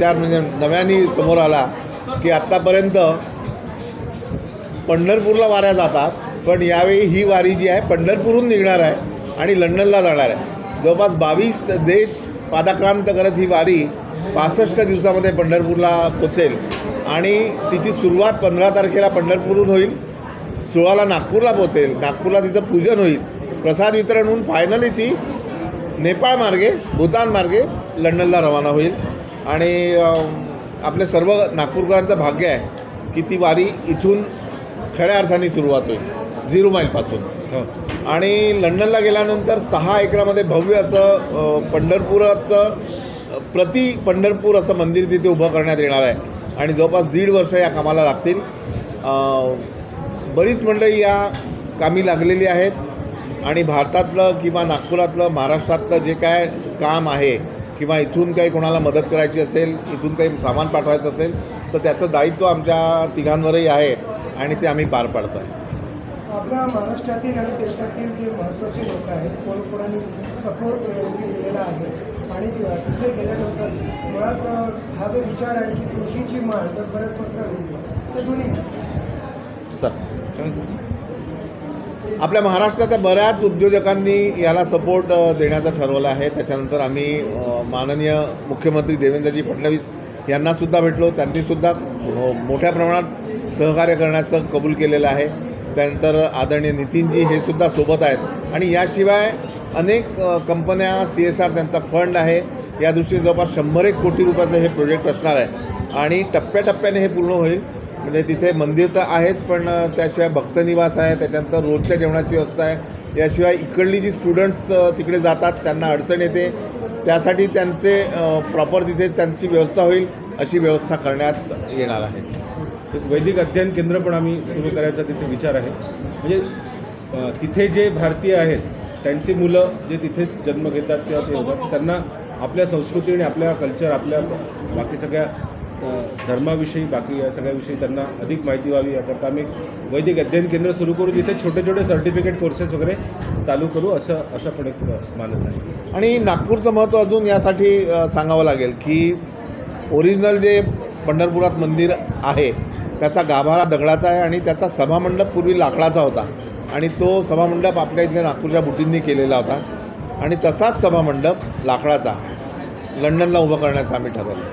विचार म्हणजे नव्याने समोर आला की आत्तापर्यंत पंढरपूरला वाऱ्या जातात पण यावेळी ही वारी जी आहे पंढरपूरहून निघणार आहे आणि लंडनला जाणार आहे. जवळपास बावीस देश पादाक्रांत करत ही वारी पासष्ट दिवसामध्ये पंढरपूरला पोचेल. आणि तिची सुरुवात पंधरा तारखेला पंढरपूरहून होईल सोळाला नागपूरला पोचेल. नागपूरला तिचं पूजन होईल. प्रसाद वितरण होऊन फायनली ती नेपाळ मार्गे भूतान मार्गे लंडनला रवाना होईल. आणि आपल्या सर्व नागपूरकरांचं भाग्य आहे की ती वारी इथून खऱ्या अर्थाने सुरुवात होईल झिरो माईलपासून. हो. आणि लंडनला गेल्यानंतर सहा एकरामध्ये भव्य असं पंढरपुराचं प्रति पंढरपूर असं मंदिर तिथे उभं करण्यात येणार आहे. आणि जवळपास दीड वर्ष या कामाला लागतील. बरीच मंडळी या कामी लागलेली आहेत. आणि भारतातलं किंवा नागपुरातलं महाराष्ट्रातलं जे काय काम आहे किंवा इथून काही कोणाला मदत करायची असेल इथून काही सामान पाठवायचं असेल तर त्याचं दायित्व आमच्या तिघांवरही आहे आणि ते आम्ही पार पाडतो आहे आपल्या महाराष्ट्रातील आणि देशातील जे महत्त्वाचे लोक आहेत कोणकोणांनी सपोर्ट दिलेला आहे आणि तिथे गेल्यानंतर मुळात हा जो विचार आहे की तुळशीची माळ जर परत पसरवली तर दोन्ही सर. आपल्या महाराष्ट्रातल्या बऱ्याच उद्योजकांनी याला सपोर्ट देण्याचं ठरवलं आहे. त्याच्यानंतर आम्ही माननीय मुख्यमंत्री देवेंद्रजी फडणवीस यांनासुद्धा भेटलो. त्यांनीसुद्धा मोठ्या प्रमाणात सहकार्य करण्याचं कबूल केलेलं आहे. त्यानंतर आदरणीय नितीनजी हे सुद्धा सोबत आहेत. आणि याशिवाय अनेक कंपन्या सी एस आर त्यांचा फंड आहे. या दृष्टीने जवळपास शंभर एक कोटी रुपयाचं हे प्रोजेक्ट असणार आहे. आणि टप्प्याटप्प्याने हे पूर्ण होईल. म्हणजे तिथे मंदिर तर आहेच पण त्याशिवाय भक्तनिवास आहे त्याच्यानंतर रोजच्या जेवणाची व्यवस्था आहे. याशिवाय इकडली जी स्टुडंट्स तिकडे जातात त्यांना अडचण येते. त्यासाठी त्यांचे प्रॉपर तिथे त्यांची व्यवस्था होईल अशी व्यवस्था करण्यात येणार आहे. वैदिक अध्ययन केंद्र पण आम्ही सुरू करायचा तिथे विचार आहे. म्हणजे तिथे जे भारतीय आहेत त्यांची मुलं जे तिथेच जन्म घेतात किंवा ते त्यांना आपल्या संस्कृती आणि आपल्या कल्चर आपल्या बाकी सगळ्या धर्माविषयी बाकी या सगळ्याविषयी त्यांना अधिक माहिती व्हावी याकरता आम्ही एक वैदिक अध्ययन केंद्र सुरू करू तिथे छोटे छोटे सर्टिफिकेट कोर्सेस वगैरे चालू करू असं असं पण एक मानस आहे आणि नागपूरचं महत्त्व अजून यासाठी सांगावं लागेल की ओरिजिनल जे पंढरपुरात मंदिर आहे त्याचा गाभारा दगडाचा आहे आणि त्याचा सभामंडप पूर्वी लाकडाचा होता. आणि तो सभामंडप आपल्या इथल्या नागपूरच्या बुटींनी केलेला होता. आणि तसाच सभामंडप लाकडाचा लंडनला उभं करण्याचं आम्ही ठरवलं.